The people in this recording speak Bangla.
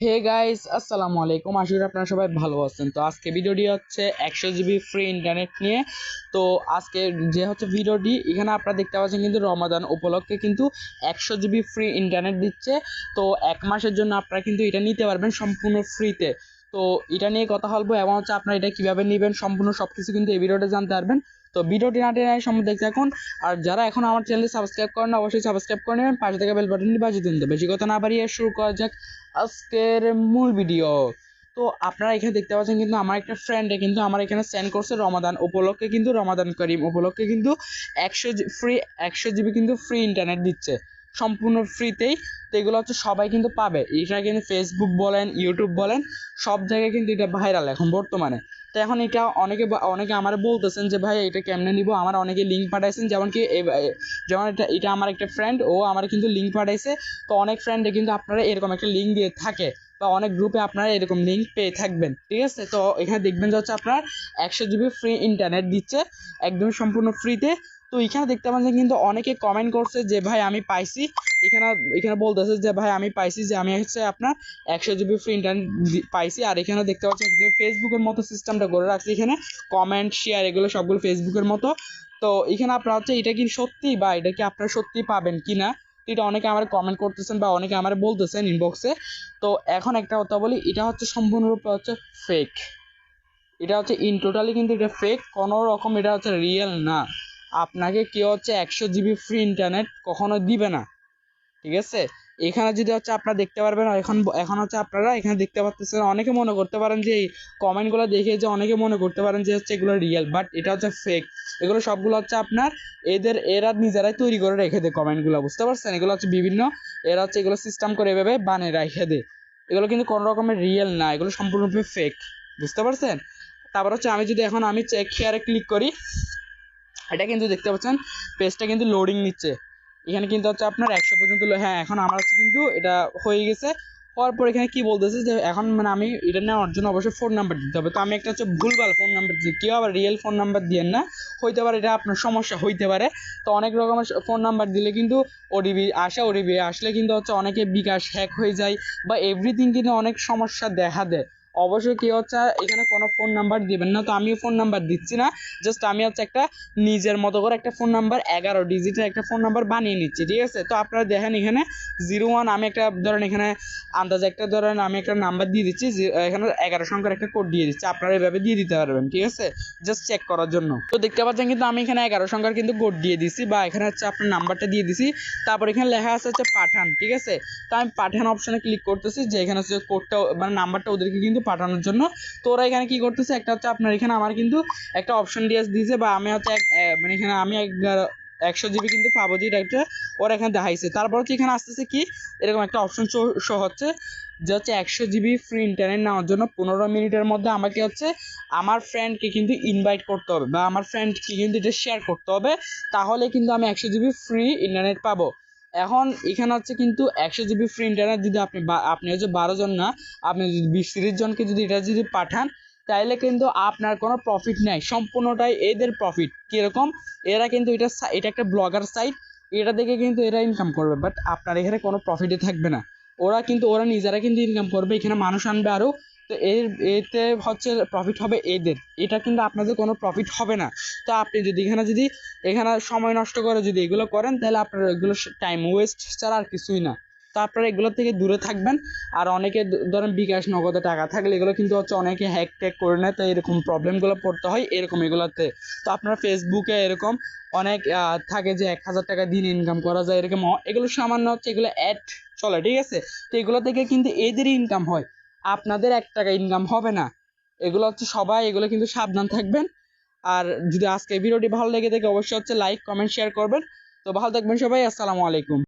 হে গাইস আসসালামু আলাইকুম। আশা করি আপনারা সবাই ভালো আছেন। তো আজকে ভিডিওটি হচ্ছে একশো জিবি ফ্রি ইন্টারনেট নিয়ে। তো আজকে যে হচ্ছে ভিডিওটি, এখানে আপনারা দেখতে পাচ্ছেন কিন্তু রমাদান উপলক্ষে কিন্তু একশো জিবি ফ্রি ইন্টারনেট দিচ্ছে। তো এক মাসের জন্য আপনারা কিন্তু এটা নিতে পারবেন সম্পূর্ণ ফ্রিতে তো এটা নিয়ে কথা বলব এবং হচ্ছে আপনারা এটা কীভাবে নেবেন সম্পূর্ণ সব কিছু কিন্তু এই ভিডিওতে জানতে পারবেন। তো ভিডিওটি না টেনে সম্বন্ধে দেখতে থাকুন। আর যারা এখন আমার চ্যানেলে সাবস্ক্রাইব করেন অবশ্যই সাবস্ক্রাইব করে নেবেন। পাশে থেকে বেল বাটনটি বাজিয়ে দিন তো। বেশি কথা না বাড়িয়ে শুরু করা যাক আজকের মূল ভিডিও তো আপনারা এখানে দেখতে পাচ্ছেন কিন্তু আমার একটা ফ্রেন্ডে কিন্তু আমার এখানে সেন্ড করছে রমাদান উপলক্ষে কিন্তু রমাদান করিম উপলক্ষে কিন্তু একশো ফ্রি একশো জিবি কিন্তু ফ্রি ইন্টারনেট দিচ্ছে। সম্পূর্ণ ফ্রিতেই তো এগুলো হচ্ছে সবাই কিন্তু পাবে। এটা কিন্তু ফেসবুক বলেন ইউটিউব বলেন, সব জায়গায় কিন্তু এটা ভাইরাল এখন বর্তমানে। তো এখন এটা অনেকে অনেকে আমার বলতেছেন যে, ভাই, এটা কেমনে নিব? আমার অনেকে লিঙ্ক পাঠাইছেন, যেমন কি যেমন এটা এটা আমার একটা ফ্রেন্ড ও আমার কিন্তু লিঙ্ক পাঠাইছে। তো অনেক ফ্রেন্ডে কিন্তু আপনারা এরকম একটা লিঙ্ক দিয়ে থাকে বা অনেক গ্রুপে আপনারা এরকম লিঙ্ক পেয়ে থাকবেন, ঠিক আছে? তো এখানে দেখবেন যে হচ্ছে আপনার একশো জিবি ফ্রি ইন্টারনেট দিচ্ছে, একদম সম্পূর্ণ ফ্রিতে তো এখানে দেখতে পাচ্ছেন কিন্তু অনেকে কমেন্ট করছে যে, ভাই, আমি পাইছি। এখানে এখানে বলতেছে যে, ভাই, আমি পাইছি যে, আমি হচ্ছে আপনার একশো জিবি ফ্রি ইন্টারনেট পাইছি। আর এখানে দেখতে পাচ্ছেন যে ফেসবুকের মতো সিস্টেমটা করে রাখছি এখানে। কমেন্ট শেয়ার এগুলো সবগুলো ফেসবুকের মতো। তো এখানে আপনারা হচ্ছে, এটা কি সত্যি বা এটা কি আপনারা সত্যি পাবেন কি না? এটা অনেকে আমার কমেন্ট করতেছেন বা অনেকে আমার বলতেছেন ইনবক্সে তো এখন একটা কথা বলি, এটা হচ্ছে সম্পূর্ণরূপে হচ্ছে ফেক এটা হচ্ছে ইন টোটালি কিন্তু এটা ফেক কোনো রকম এটা হচ্ছে রিয়েল না। আপনাকে কেউ হচ্ছে একশো জিবি ফ্রি ইন্টারনেট কখনো দিবে না। ঠিক আছে? এখানে যদি হচ্ছে আপনারা দেখতে পারবেন, এখন এখন হচ্ছে আপনারা এখানে দেখতে পাচ্ছেন অনেকে মনে করতে পারেন যে এই কমেন্টগুলো দেখে যে অনেকে মনে করতে পারেন যে হচ্ছে এগুলো রিয়েল বাট এটা হচ্ছে ফেক এগুলো সবগুলো হচ্ছে আপনার এদের, এরা নিজেরাই তৈরি করে রেখে দেয় কমেন্টগুলো বুঝতে পারছেন? এগুলো হচ্ছে বিভিন্ন, এরা হচ্ছে এগুলো সিস্টেম করে এভাবে বানিয়ে রেখে দেয়। এগুলো কিন্তু কোনো রকমের রিয়েল না, এগুলো সম্পূর্ণরূপে ফেক বুঝতে পারছেন? তারপর হচ্ছে আমি যদি এখন, আমি চেক হেয়ারে ক্লিক করি এটা কিন্তু দেখতে পাচ্ছেন পেজটা কিন্তু লোডিং নিচ্ছে। এখানে কিন্তু হচ্ছে আপনার একশো পর্যন্ত হ্যাঁ এখন আমার হচ্ছে কিন্তু এটা হয়ে গেছে। হওয়ার পর এখানে কি বলতেছে যে, এখন মানে আমি এটা নেওয়ার জন্য অবশ্যই ফোন নাম্বার দিতে হবে। তো আমি একটা হচ্ছে ভুলভাল ফোন নাম্বার দিই কেউ আবার রিয়েল ফোন নাম্বার দিয়েন না। হইতে পারে এটা আপনার সমস্যা, হইতে পারে। তো অনেক রকমের ফোন নাম্বার দিলে কিন্তু ওডিবি আসে, ওডিবি আসলে কিন্তু হচ্ছে অনেকে বিকাশ হ্যাক হয়ে যায় বা এভরিথিং কিন্তু অনেক সমস্যা দেখা দেয়। অবশ্যই কি হচ্ছে, এখানে কোনো ফোন নাম্বার দিবেন না, তো আমিও ফোন নাম্বার দিচ্ছি না জাস্ট আমি হচ্ছে একটা নিজের মতো করে একটা ফোন নাম্বার এগারো ডিজিটের একটা ফোন নাম্বার বানিয়ে নিচ্ছি, ঠিক আছে? তো আপনারা দেখেন এখানে জিরো ওয়ান আমি একটা ধরেন এখানে আন্দাজ একটা ধরেন আমি একটা নাম্বার দিয়ে দিচ্ছি এখানে এগারো সংখ্যার একটা কোড দিয়ে দিচ্ছি, আপনারা এভাবে দিয়ে দিতে পারবেন, ঠিক আছে? জাস্ট চেক করার জন্য। তো দেখতে পাচ্ছেন কিন্তু আমি এখানে এগারো সংখ্যার কিন্তু কোড দিয়ে দিছি বা এখানে হচ্ছে আপনার নাম্বারটা দিয়ে দিছি তারপর এখানে লেখা আছে হচ্ছে পাঠান, ঠিক আছে? তো আমি পাঠান অপশনে ক্লিক করতেছি, যে এখানে হচ্ছে কোডটা মানে নাম্বারটা ওদেরকে কিন্তু পাঠানোর জন্য। তো ওরা এখানে কি করতেছে? একটা হচ্ছে আপনার এখানে আমার কিন্তু একটা অপশন দিয়ে দিয়েছে বা আমি হচ্ছে মানে এখানে আমি এক- একশো জিবি কিন্তু পাবো যেটা একটা ওরা এখানে দেখাইছে। তারপর হচ্ছে এখানে আসতেছে কি? এরকম একটা অপশন শো হচ্ছে যে হচ্ছে একশো জিবি ফ্রি ইন্টারনেট নেওয়ার জন্য পনেরো মিনিটের মধ্যে আমাকে হচ্ছে আমার ফ্রেন্ডকে কিন্তু ইনভাইট করতে হবে বা আমার ফ্রেন্ডকে কিন্তু এটা শেয়ার করতে হবে। তাহলে কিন্তু আমি একশো জিবি ফ্রি ইন্টারনেট পাবো। এখন এখানে হচ্ছে কিন্তু একশো জিবি ফ্রি ইন্টারনেট যদি আপনি আপনি হচ্ছে বারো জন না, আপনি যদি বিশ তিরিশ জনকে যদি এটা যদি পাঠান, তাইলে কিন্তু আপনার কোনো প্রফিট নেই, সম্পূর্ণটাই এদের প্রফিট কীরকম? এরা কিন্তু এটা এটা একটা ব্লগার সাইট এটা দেখে কিন্তু এরা ইনকাম করবে বাট আপনার এখানে কোনো প্রফিটে থাকবে না। ওরা কিন্তু, ওরা নিজেরা কিন্তু ইনকাম করবে, এখানে মানুষ আনবে আরও তো এর, এতে হচ্ছে প্রফিট হবে এদের। এটা কিন্তু আপনাদের কোনো প্রফিট হবে না। তো আপনি যদি এখানে যদি, এখানে সময় নষ্ট করে যদি এগুলো করেন, তাহলে আপনার এগুলো টাইম ওয়েস্ট ছাড়া আর কিছুই না। তো আপনারা এগুলো থেকে দূরে থাকবেন। আর অনেকে ধরেন বিকাশ নগদে টাকা থাকলে এগুলো কিন্তু হচ্ছে অনেকে হ্যাক ট্যাক করে নেয়, তো এরকম প্রবলেমগুলো পড়তে হয় এরকম এগুলোতে। তো আপনারা ফেসবুকে এরকম অনেক থাকে যে এক হাজার টাকা দিন ইনকাম করা যায় এরকম, এগুলো সামান্য হচ্ছে এগুলো অ্যাড চলে, ঠিক আছে? তো এগুলো থেকে কিন্তু এদেরই ইনকাম হয়। আপনাদের এক টাকা ইনকাম হবে না। এগুলো হচ্ছে সবাই, এগুলো কিন্তু সাবধান থাকবেন। আর যদি আজকে ভিডিওটি ভালো লেগে থাকে, অবশ্যই হচ্ছে লাইক কমেন্ট শেয়ার করবেন। তো ভালো থাকবেন সবাই, আসসালামু আলাইকুম।